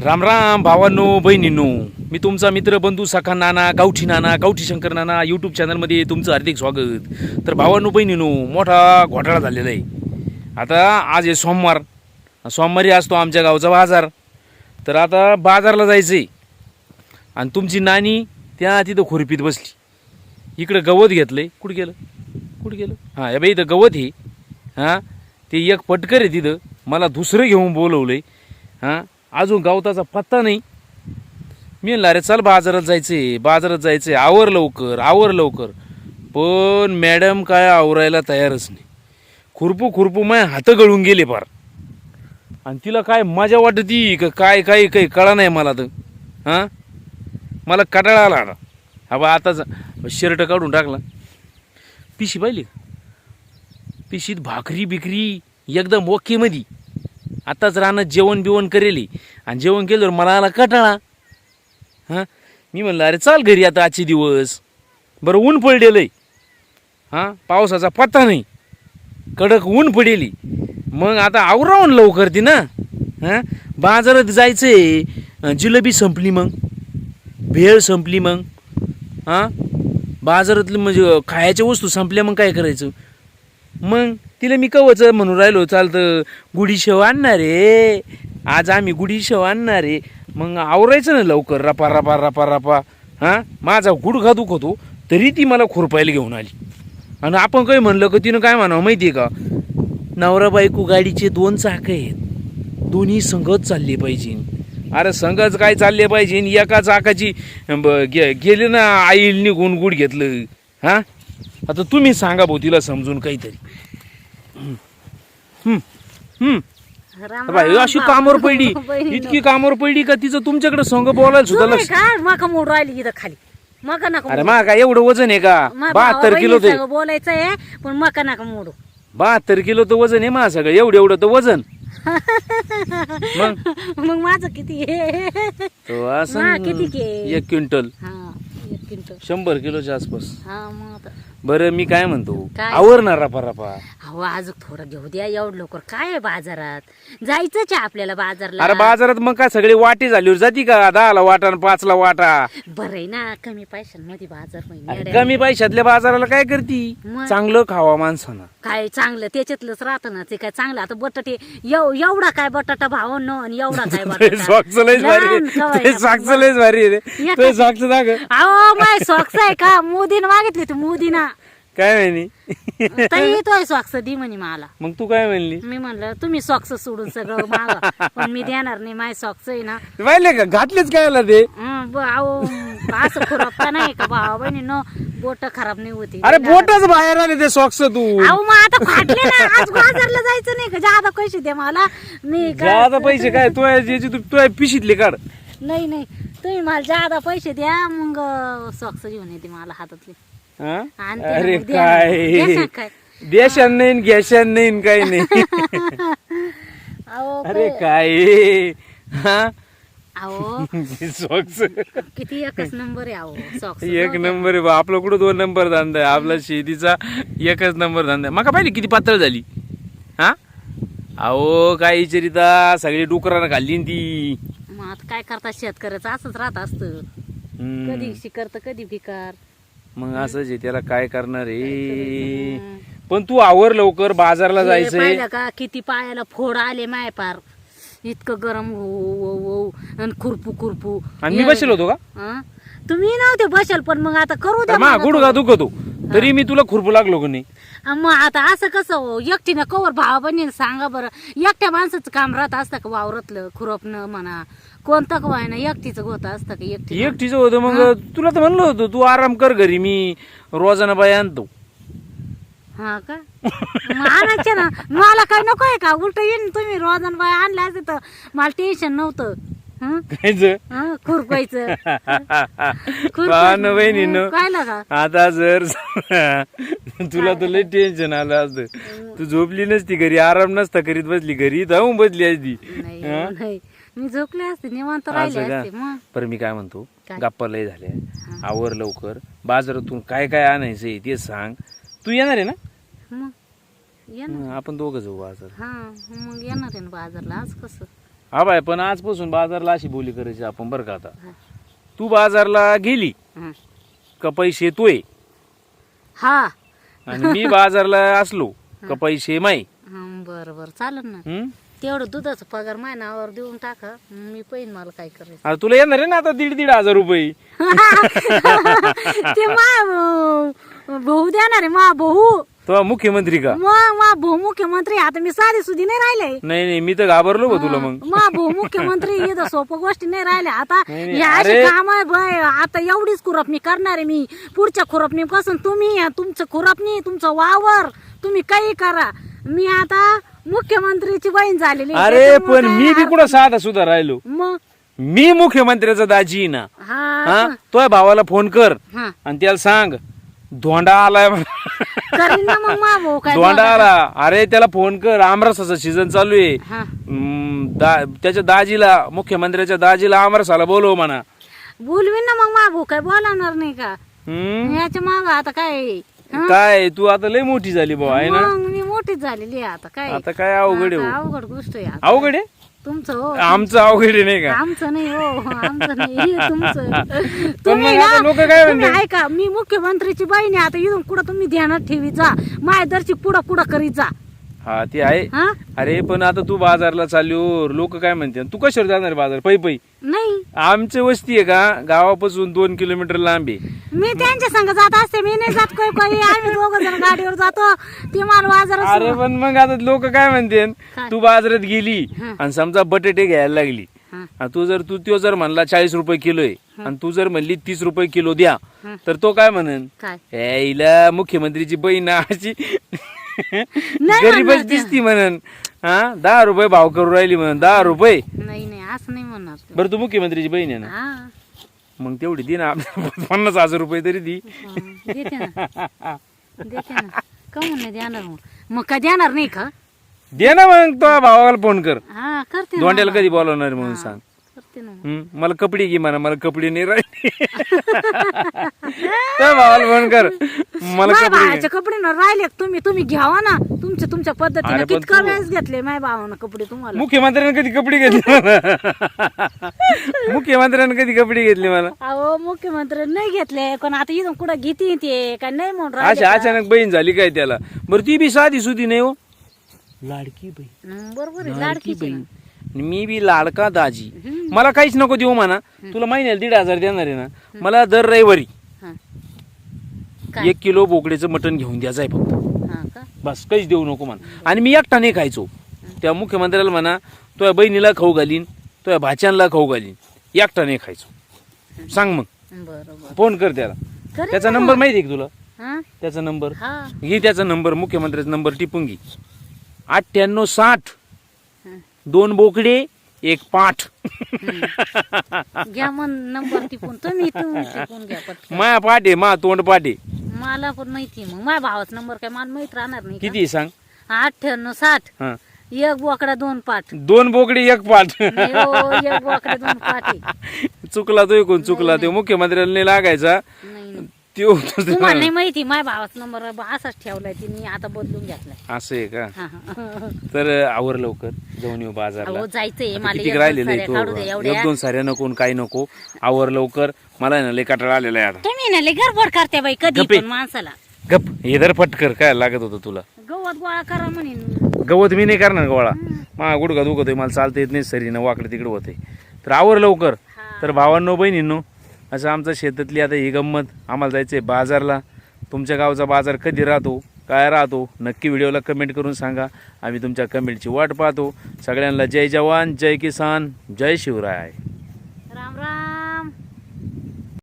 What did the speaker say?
राम राम भावांनो बहिणींनो. मी तुमचा मित्र बंधू सखा नाना गावठी नाना गावठी शंकर नाना यूट्यूब चॅनलमध्ये तुमचं हार्दिक स्वागत. तर भावांनो बहिणींनो मोठा घोटाळा झालेला आहे. आता आज आहे सोमवार. सोमवारी असतो आमच्या गावचा बाजार. तर आता बाजारला जायचं आहे आणि तुमची नानी त्या तिथं खुरपीत बसली. इकडं गवत घेतलं आहे कुठं गेलं? कुठं गेलं? हां या बाई इथं गवत हे हां ते एक पटकर आहे तिथं. मला दुसरं घेऊन बोलवलं आहे हां अजून गवताचा पत्ता नाही. मी म्हणला अरे चल बाजारात जायचं आहे बाजारात जायचं आहे आवर लवकर आवर लवकर. पण मॅडम काय आवरायला तयारच नाही. खुरपू खुरपू माय हात गळून गेले फार. आणि तिला काय मजा वाटती का काय काय काही कळा नाही मला तर. हां? मला कटाळा आला आता. हा बा आताच शर्ट काढून टाकला. पिशी पाहिली पिशीत भाकरी बिकरी एकदम ओकेमध्ये आताच रानात जेवण बिवण करेली. आणि जेवण केल्यावर मला आला कटाळा. हां? मी म्हणलं अरे चाल घरी आता आजचे दिवस. बरं ऊन पडलेलं हां? पावसाचा पत्ता नाही. कडक ऊन पडेली मग आता आवरावून लवकर ती ना. हां? बाजारात जायचं आहे जिलेबी संपली मग. भेळ संपली मग. हां? बाजारातली म्हणजे खायच्या वस्तू संपल्या मग काय करायचं? मग तिला मी कवच म्हणून राहिलो चालतं गुढी शेव आणणार रे आज आम्ही गुढी शेव आणणार रे मग आवरायचं ना लवकर रपा रपा रपा रपा. हां? माझा गुडघा दुखत तरी ती मला खुरपायला घेऊन आली. आणि आपण काही म्हणलं का तिनं काय म्हणावं माहिती आहे का? नवरा बायको गाडीचे दोन चाक आहेत. दोन्ही संगत चालले पाहिजे. अरे संगच काय चालले पाहिजे? एका चाकाची ब- गे- गेले ना आईल निघून गुड घेतलं. हां? आता तुम्ही सांगा भाऊ तिला समजून काहीतरी. बाई, अशी. कामावर पडली. बहिणीनो. इतकी कामावर पडली का तिचं तुमच्याकडे संघ बोलायला सुद्धा लक्ष काय मका मोड राहिली इथं खाली. मका नका अरे. मा काय एवढं वजन आहे का? बहात्तर किलो ते बोलायचं आहे पण मका नका मोडू. बहात्तर किलो तर वजन आहे मा सगळं. एवढं एवढं तर वजन. मग मग माझं किती आहे? तो मा, असं किती के? एक क्विंटल. हा एक क्विंटल. शंभर किलोच्या आसपास. हा मग आता. बरं मी काय म्हणतो? काय? आवरणार रपा रपा. अहो अजून थोडं घेऊ द्या एवढं लवकर. काय आहे बाजारात? जायचंच आहे आपल्याला बाजारला? अरे बाजारात मग काय सगळी वाटी झालीवर जाती का? दहाला वाटा आणि पाचला वाटा. बरं आहे ना कमी पैशांमध्ये बाजार अरे. कमी पैशातल्या बाजाराला काय करती? मग? चांगलं खावा माणसानं. काय चांगलं त्याच्यातलंच राहतं ना ते काय चांगलं. आता बटाटे एव- एवढा काय बटाटा भाव न आणि एवढा काय बटाटा? सॉक्स लयच भारी लहान आहे. ते. सॉक्स लयच भारी आहे रे. ते सॉक्स अहो माय सॉक्स आहे का? मोदीनं मागितले तू मोदीना. काय म्हणी? ताई तो सॉक्स दी म्हणे मला. मग तू काय म्हणली? मी म्हणलं तुम्ही सॉक्स सोडून सगळं मागा. पण मी देणार नाही माय सॉक्स आहे ना. पाहिले का? घातलेच काय आला ते? हं, ब- अहो असं खुरपता नाही का? भावा बहिणी न बोट खराब नाही होती. अरे बोटच बाहेर आले ते सॉक्स तू. अहो मग आता फाटले ना. आज बाजारला जायचं नाही का? जादा पैसे दे मला. मी काय जादा पैसे काय? तू याची तू तू पिशीतले काढ. नाही नाही. तुम्ही मला जादा पैसे द्या मग सॉक्स घेऊन येते मला हातातले. अरे काय? देशान नाही घ्याशान नाही काही नाही. अरे काय? हा? सॉक्स किती एकच नंबर आहे सॉक्स एक नंबर आहे आपला कुठं दोन नंबर धंदा आहे? आपला शेतीचा एकच नंबर धंदा आहे. मका पाहिली किती पातळ झाली. हा? अहो काय विचारिता सगळी डुकरानं खाल्ली ती. मग आता काय करता? शेतकऱ्याचं असंच राहत असतं. कधी शिकर तर कधी भिकार. मग असंच आहे त्याला काय करणार करायचं? पण तू आवर लवकर बाजारला हे जायचंय पाहिलं का? किती पायाला फोड आले माय पार. इतकं गरम हो हो हो आणि खुरपू खुरपू. आणि मी बसेल होतो का? हं? तुम्ही नव्हते बसेल पण मग आता करू द्या तर मा मला. दुखतो. तरी मी तुला खुरपू लागलो का नाही? अं, मग आता असं कसं हो? एकटीनं कवर भावा बहिणी सांगा बरं. एकट्या माणसाचं काम राहत असतं का वावरातलं खुरपणं म्हणा? कोणतं का ना एकटीचं होत असतं का एकटी एकटीच होतं मग तुला तर म्हणलं होतं तू आराम कर घरी मी रोजाना बाई आणतो. हा का? मग आणायचे ना. मला काय नको आहे का? उलट येईन तुम्ही रोजन बाय आणल्या असते तर मला टेन्शन नव्हतं. हं? कायचं हं, खुरपायचं. पाहन बहिणीनं काय का आता जर तुला तर लय टेन्शन आलं असतं. तू झोपली नसती घरी आराम नसता करीत बसली घरी जाऊन बसली असती. नाही नाही. मी झोपले असते निवांत राहिले असं असते मग. बरं मी काय म्हणतो काय? गप्पा लय झाल्या. आवर लवकर. बाजारातून काय काय आणायचंय ते सांग. तू येणार आहे ना? मग? ये ना हं, आपण दोघं जाऊ बाजार हा मग येणार आहे ना बाजारला. आज कसं? हा बाय पण आजपासून बाजारला अशी बोली करायची आपण बरं का आता. तू बाजारला गेली हं. का पैसे तोय? हा. आणि मी बाजारला असलो का पैसे माई हं, बरं बरं. चालेल ना. हं? तेवढं दुधाचा पगार माझ्या नावावर देऊन टाका. मी पहिन मला काय करायचं. तुला येणार आहे ना आता दीड दीड हजार रुपये? ते मा भाऊ देणार आहे मा भाऊ. तो मुख्यमंत्री का? मग मा भाऊ मुख्यमंत्री आता मी साधी सुधी नाही राहिले. नाही नाही मी तर घाबरलो बा तुला मग. मा भाऊ मुख्यमंत्री इथं सोपं गोष्टी नाही राहिल्या. आता नाही, नाही, या अशी अरे. काम आहे आता एवढीच खुरपणी करणार आहे मी. पुढच्या खुरपणी पासून तुम्ही या तुमचं खुरपणी तुमचं वावर तुम्ही काही करा. मी आता मुख्यमंत्रीची बहीण झालेली. अरे त्याच्यामुळं पण काय मी बी कुठं साधा सुद्धा राहिलो? मग? मी मुख्यमंत्र्याचा दाजी ना. हा हा? तो भावाला फोन कर हा. आणि त्याला सांग धोंडा आलाय म्हण. करीन ना मग मा भाऊ काय धोंडा आला. अरे त्याला फोन कर आमरसाचा सीझन चालू आहे. हा. हम्म, दा- त्याच्या दाजीला मुख्यमंत्र्याच्या दाजीला आमरसाला बोलव म्हणा. बोलवीन ना मग मा भाऊ काय बोलवणार नाही का? हम्म? याच्या माग आता काय हं? काय तू आता लय मोठी झाली भाऊ आहे ना? मग? मोठीच झालेली आहे आता काय? आता काय अवघड आहे आता हो. अवघड गोष्ट आहे आता. अवघड आहे? तुमचं हो. आमचं अवघड आहे नाही का? आमचं नाही हो आमचं नाही. हे तुमचं. तुम्ही मग आता ना- लोकं काय तुम्ही म्हणतील? ऐका मी मुख्यमंत्रीची बहीण आहे आता इथून कुठं तुम्ही ध्यानात ठेवी जा. मायदरची पुढं पुढं करीत जा. हा ते आहे. हा? अरे पण आता तू बाजारला चालू लोक काय म्हणते? तू कशावर जाणार बाजार? पै पै. नाही. आमची वस्ती आहे का? गावापासून दोन किलोमीटर लांब आहे. मी त्यांच्या संग जात असते मी नाही जात काही काही आम्ही दोघ जण गाडीवर जातो. ती माल बाजारात अरे पण मग आता लोक काय म्हणते? तू बाजारात गेली. आणि समजा बटाटे घ्यायला लागली. आणि तू जर तू तो जर म्हणला चाळीस रुपये किलो आहे आणि तू जर म्हणली तीस रुपये किलो द्या. तर तो काय म्हणन काय? "ए, हिला मुख्यमंत्रीची बहीण अशी. गरीबच. दिसती म्हणन हा? दहा रुपये भाव करू राहिली म्हणून. दहा रुपये. नाही. असं नाही. बरं तू मुख्यमंत्रीची बहीण आहे ना? हा. मग तेवढी दे ना आपल्याला पन्नास हजार रुपये तरी दी. हं, देते ना. देते ना. कमून नाही देणार मग? मग काय देणार नाही का? दे ना मग तो भावाला फोन कर. हा करते ना दोंड्याला मला. कधी बोलवणार म्हणून सांग. ना. हम्म, मला कपडे घे म्हणा मला कपडे नाही राहिले. भावाला फोन कर. मला माय कपडे घे. भावाचे कपडे ना राहिले तुम्ही. तुम्ही घ्यावा ना. तुमच्या तुमच्या पद्धतीने पण कितका तू- वेळेस घेतले माय भावानं कपडे तुम्हाला? मुख्यमंत्र्याने कधी कपडे घेतले मला? मुख्यमंत्र्याने कधी कपडे घेतले मला? अहो मुख्यमंत्री नाही घेतले. पण आता इथून कुठं घेते ते? काय नाही म्हणून राहिले अशा का? अचानक बहीण झाली काय त्याला? बरं ती बी साधी सुधी नाही हो. लाडकी बहीण. बरोबर आहे लाडकी लाडकीची बहीण. ना. आणि मी बी लाडका दाजी. मला काहीच नको देऊ म्हणा. तुला महिन्याला दीड हजार देणार आहे ना. मला दर रविवारी हं. काय? एक किलो बोकड्याचं मटण घेऊन द्यायचं आहे फक्त. हा का? बस काहीच देऊ नको म्हणा. आणि मी एकटा नाही खायचो. त्या मुख्यमंत्र्याला म्हणा तुझ्या बहिणीला खाऊ घालीन तुझ्या भाच्यांना खाऊ घालीन. एकटा नाही खायचो. सांग मग. बरोबर. फोन कर त्याला. त्याचा ना. नंबर माहिती आहे का तुला? हा? त्याचा नंबर. हा. घे त्याचा नंबर मुख्यमंत्र्याचा नंबर टिपून घे. अठ्ठ्याण्णव साठ. दोन बोकडे एक पाठ. घ्या मग नंबर टिपून. तुम्ही तुम्ही टिपून घ्या पटकन. माया पाठ मा तोंड पाठ मला पण माहिती मग. माझ्या भावाचा नंबर काय मला माहीत राहणार नाही? किती सांग? अठ्ठ्याण्णव साठ. हा. एक बोकडा दोन पाठ. दोन बोकडे एक पाठ. नाही हो, एक बोकडा दोन पाठ आहे. चुकला तो कोण चुकला तो. मुख्यमंत्र्याला नाही लागायचा. नाही. त्यो तुम्हाला नाही माहिती माझ्या भावाचा नंबर असाच ठेवलाय तिने आता बदलून घेतलाय. असं आहे का? हा, हा. तर आवर लवकर जाऊन येऊ बाजारला. अहो जायचंय आता मला किती एक दोन राहिलेलं आहे काढू तो एवढ्या. एक दोन साऱ्या नको आणि काही नको. आवर लवकर. मला आहे ना लय कटाळा आलेला आहे आता. तुम्ही ना लय गडबड करते बाई कधी गप्पे. पण माणसाला. गप हे दर फटकर काय लागत होतं तुला? गवत गोळा करा म्हणेन गवत मी नाही करणार गोळा. मा गुडघा दुखतोय मला चालता येत नाही सरीनं वाकडे तिकडे होते तर आवर लवकर. तर भावांनो बहिणींनो असं आमचं शेतातली आता ही गंमत. आम्हाला जायचं आहे बाजारला. तुमच्या गावचा बाजार कधी राहतो? काय राहतो? नक्की व्हिडिओला कमेंट करून सांगा. आम्ही तुमच्या कमेंटची वाट पाहतो. सगळ्यांना जय जवान जय किसान जय शिवराय.